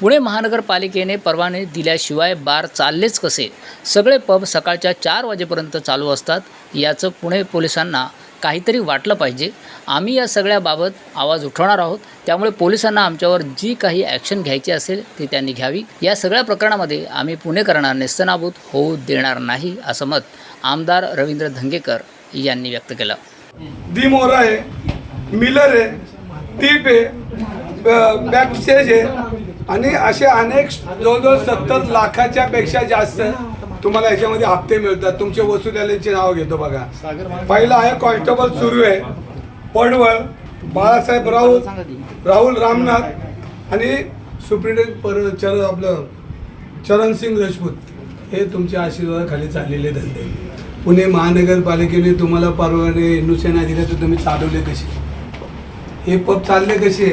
पुणे महानगरपालिकेने परवाने दिल्याशिवाय बार चाललेच कसे? सगळे पब सकाळच्या चार वाजेपर्यंत चालू असतात. याचं पुणे पोलिसांना काहीतरी वाटलं पाहिजे. आम्ही या सगळ्याबाबत आवाज उठवणार आहोत. त्यामुळे पोलिसांना आमच्यावर जी काही ॲक्शन घ्यायची असेल ती त्यांनी घ्यावी. या सगळ्या प्रकरणामध्ये आम्ही पुणेकरांना नेस्तनाबूत होऊ देणार नाही असं मत आमदार रवींद्र धंगेकर यांनी व्यक्त केलं. दी आहे मिलर आहे टीप आहे आहे. आणि असे अनेक जवळजवळ सत्तर लाखाच्या पेक्षा जास्त तुम्हाला याच्यामध्ये हप्ते मिळतात. तुमचे वसुलीचे नाव घेतो बघा. पहिला आहे कॉन्स्टेबल सुरू आहे. पडवळ बाळासाहेब राऊत राहुल रामनाथ आणि सुप्रिंटेंडेंट पर चर आपलं चरणसिंग राजपूत हे तुमच्या आशीर्वादाखाली चाललेले धंदे. पुणे महानगरपालिकेने तुम्हाला परवाने हिंदुसेना दिले तर तुम्ही चालवले कसे? हे पब चालले कसे?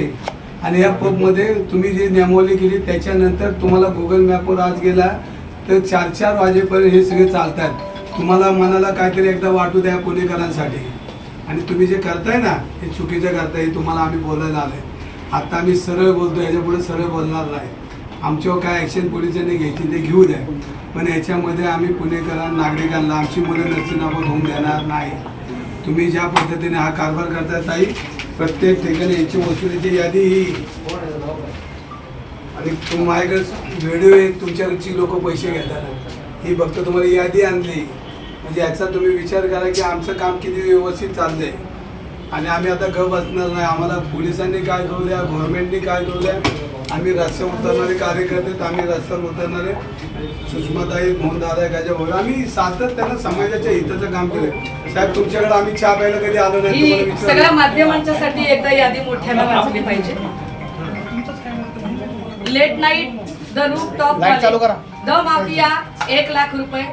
आणि या पबमध्ये तुम्ही जी नियमावली केली त्याच्यानंतर तुम्हाला गुगल मॅपवर आज गेला तर चार चार वाजेपर्यंत हे सगळे चालतात. तुम्हाला मनाला काहीतरी एकदा वाटू द्या पुणेकरांसाठी. आणि तुम्ही जे करताय ना हे चुकीचं करताय हे तुम्हाला आम्ही बोलायला आलोय. आता आम्ही सरळ बोलतो याच्यापुढे सरळ बोलणार नाही. आमच्यावर काय ॲक्शन पोलिसांनी घ्यायची ते घेऊ द्या. पण याच्यामध्ये आम्ही पुणेकरांना नागरिकांना आमची मुलं आपण होऊन देणार नाही. तुम्ही ज्या पद्धतीने हा कारभार करताय ताई प्रत्येक ठिकाणी याची वसुलीची यादी ही. आणि तुम माझ्याकडे व्हिडिओ आहे तुमच्याकडची लोक पैसे घेतात. ही फक्त तुम्हाला यादी आणली. म्हणजे याचा तुम्ही विचार करा की आमचं काम किती व्यवस्थित चाललंय. आणि आम्ही आता घ बसणार नाही. आम्हाला पोलिसांनी काय करू द्या गव्हर्नमेंटनी काय करू द्या. आम्ही रस्त्यावर उतरणारे कार्यकर्ते आम्ही रस्त्यावर उतरणारे. सुषमाताई मोहनदादा गाजा भाऊ आम्ही सातत्यानं समाजाच्या हिताचं काम केलं साहेब तुमच्याकडे आम्ही चहा प्यायला कधी आलो नाही ही सगळ्या. माध्यमांच्यासाठी एकदा यादी मोठ्यानं वाचली पाहिजे. Late night the roof top the mafia एक लाख रुपये.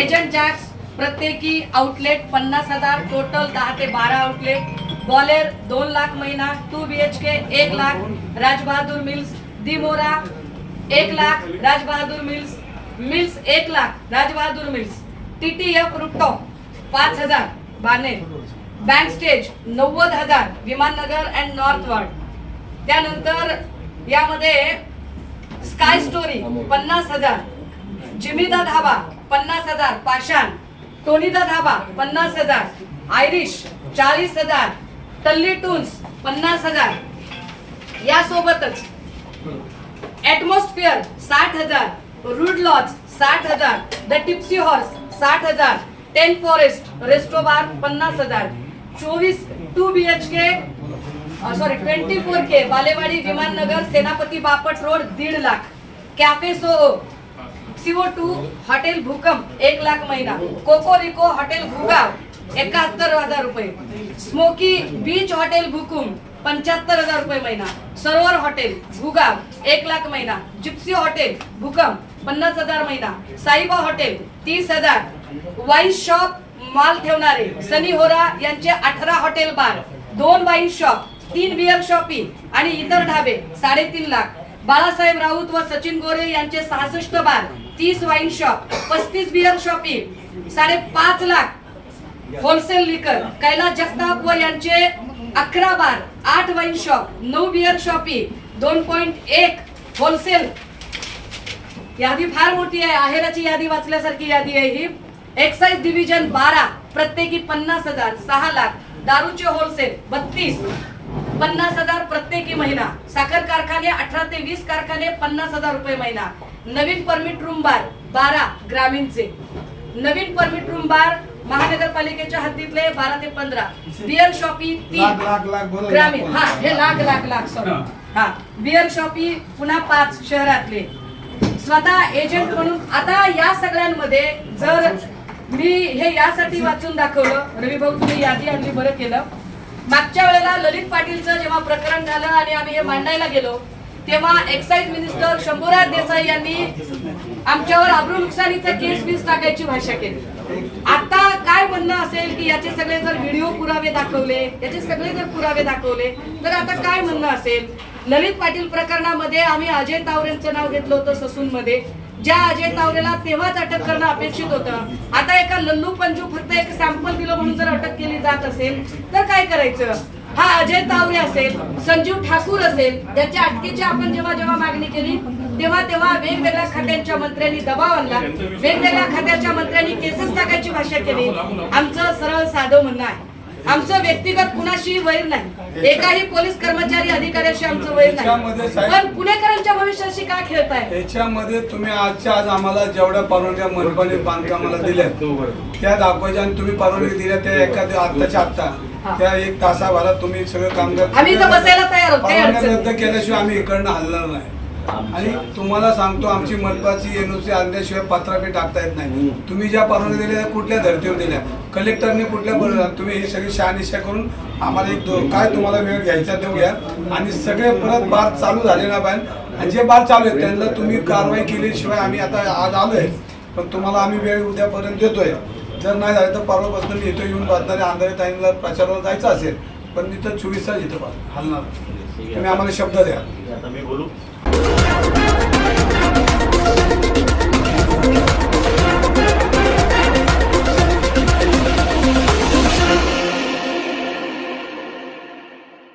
एजंट जॅक्स प्रत्येकी आउटलेट पन्नास हजार टोटल दहा ते बारा आउटलेट बॉलेर दोन लाख महिना टू बी एच के एक लाख राजबहादूर मिल्स दिमोरा एक लाख राजबहादूर मिल्स मिल्स एक lakh Rajbahadur mills T T F rooftop पाच हजार बानेर बँक स्टेज नव्वद हजार विमाननगर अँड नॉर्थ वर्ड त्यानंतर यामध्ये स्काय स्टोरी पन्नास हजार जिमिदा धाबा पन्नास हजार पाषाण. टोनिदा धाबा पन्नास हजार आयरिश चाळीस हजार टल्ली टून्स पन्नास हजार. यासोबतच ॲटमॉस्फिअर साठ हजार. रूड लॉज साठ हजार. द टिप्सी हॉर्स साठ हजार. टेन फॉरेस्ट रेस्टोबार पन्नास हजार. चोवीस two B H K sorry twenty four K Balewadi Vimannagar Senapati Bapat road दीड lakh. Cafe so CO two hotel भूकंप एक लाख महिना. Coco Rico hotel Bhugaon. एकाहत्तर हजार रुपये. स्मोकी बीच हॉटेल भुकुम पंच्याहत्तर हजार रुपये महिना. सरोवर हॉटेल भुगाव एक लाख महिना. जिप्सी हॉटेल भूकंप पन्नास हजार महिना. साईबा हॉटेल तीस हजार. वाईन शॉप माल ठेवणारे सनी होरा यांचे अठरा हॉटेल बार. दोन वाईन शॉप तीन बिअर शॉपिंग आणि इतर ढाबे साडेतीन लाख. बाळासाहेब राऊत व सचिन गोरे यांचे सहासष्ट बार तीस वाईन शॉप पस्तीस बिअर शॉपिंग साडेपाच लाख. होलसेल लिकर कैलास जगताप व यांचे अकरा बार आठ वाईन शॉप नऊ बियर शॉपी दोन पॉईंट एक होलसेल. यादी फार मोठी आहे आहेराची यादी वाचल्यासारखी यादी आहे ही. एक्साइज डिव्हिजन बारा प्रत्येकी पन्नास हजार सहा लाख दारूचे होलसेल बत्तीस. पन्नास हजार प्रत्येकी महिना साखर कारखाने अठरा ते वीस कारखाने पन्नास हजार रुपये महिना. नवीन परमिट रूम बार बारा ग्रामीणचे. नवीन परमिट रूम बार महानगरपालिकेच्या हद्दीतले बारा ते पंधरा. बिअर शॉपी लाख लाख लाख बोला ग्रामीण. हा हे लाख लाख लाख सॉरी हा. बिअर शॉपी पुन्हा पाच शहरातले. स्वतः एजंट म्हणून आता या सगळ्यांमध्ये जर मी हे यासाठी वाचून दाखवलं रवी भाऊ तुम्ही यादी आणली बरं केलं. मागच्या वेळेला ललित पाटीलचं जेव्हा प्रकरण झालं आणि आम्ही हे मांडायला गेलो तेव्हा एक्साईज मिनिस्टर शंभूराज देसाई यांनी आमच्यावर आब्रू नुकसानीचा केस बीस टाकायची भाषा केली. आता काय म्हणणं असेल की याचे सगळे जर व्हिडिओ पुरावे दाखवले याचे सगळे जर पुरावे दाखवले तर आता काय म्हणणं असेल? ललित पाटील प्रकरणामध्ये आम्ही अजय तावरेंचं नाव घेतलं होतं ससून मध्ये ज्या अजय तावरेला तेव्हाच अटक करणं अपेक्षित होतं. आता एका लल्लू पंजू फक्त एक सॅम्पल दिलं म्हणून जर अटक केली जात असेल तर काय करायचं? हा अजय तावरे असेल संजीव ठाकूर असेल याच्या अटकेची आपण जेव्हा जेव्हा मागणी केली तेव्हा तेव्हा वेगवेगळ्या खात्यांच्या मंत्र्यांनी दबाव आणला. वेगवेगळ्या खात्याच्या मंत्र्यांनी केसेस टाकायची भाषा केली. आमचं सरळ साधं म्हणणं आहे. आमचं व्यक्तिगत कुणाशी वैर नाही. एकाही पोलीस कर्मचारी अधिकाऱ्याशी आमचं वैर त्याच्यामध्ये नाही पण पुणेकरांच्या भविष्याशी का खेळताय? याच्यामध्ये तुम्ही आजच्या आज आम्हाला जेवढ्या परवानग्या मनपाने बांधकामाला दिल्या त्या दाखवायच्या आणि तुम्ही परवानगी दिल्या त्या एखाद्या आत्ताच्या आत्ता. त्या एक तासाभरात तुम्ही सगळं कामगार आम्ही इथं बसायला तयार रद्द केल्याशिवाय आम्ही इकडनं हलणार नाही. आणि तुम्हाला सांगतो आमची मनपाची एनओसी आणल्याशिवाय पत्रापे टाकता येत नाही. तुम्ही ज्या परवानगी दिल्या त्या कुठल्या धर्तीवर दिल्या? कलेक्टरने कुठल्या तुम्ही हे सगळी शहानिशा करून आम्हाला एक दो काय तुम्हाला वेळ घ्यायचा घ्या. आणि सगळे परत बार चालू झाले ना पाहिजे आणि जे बार चालू आहेत त्यांना तुम्ही कारवाई केल्याशिवाय आम्ही आता आज आलोय. पण तुम्हाला आम्ही वेळ उद्यापर्यंत देतोय. जर नाही झालं तर परवापासून मी इथं येऊन बसणारे आंधळे टाईमला प्रचाराला जायचं असेल पण मी तर चोवीस तास इथं हलणार. तुम्ही आम्हाला शब्द द्या. आता मी बोलू?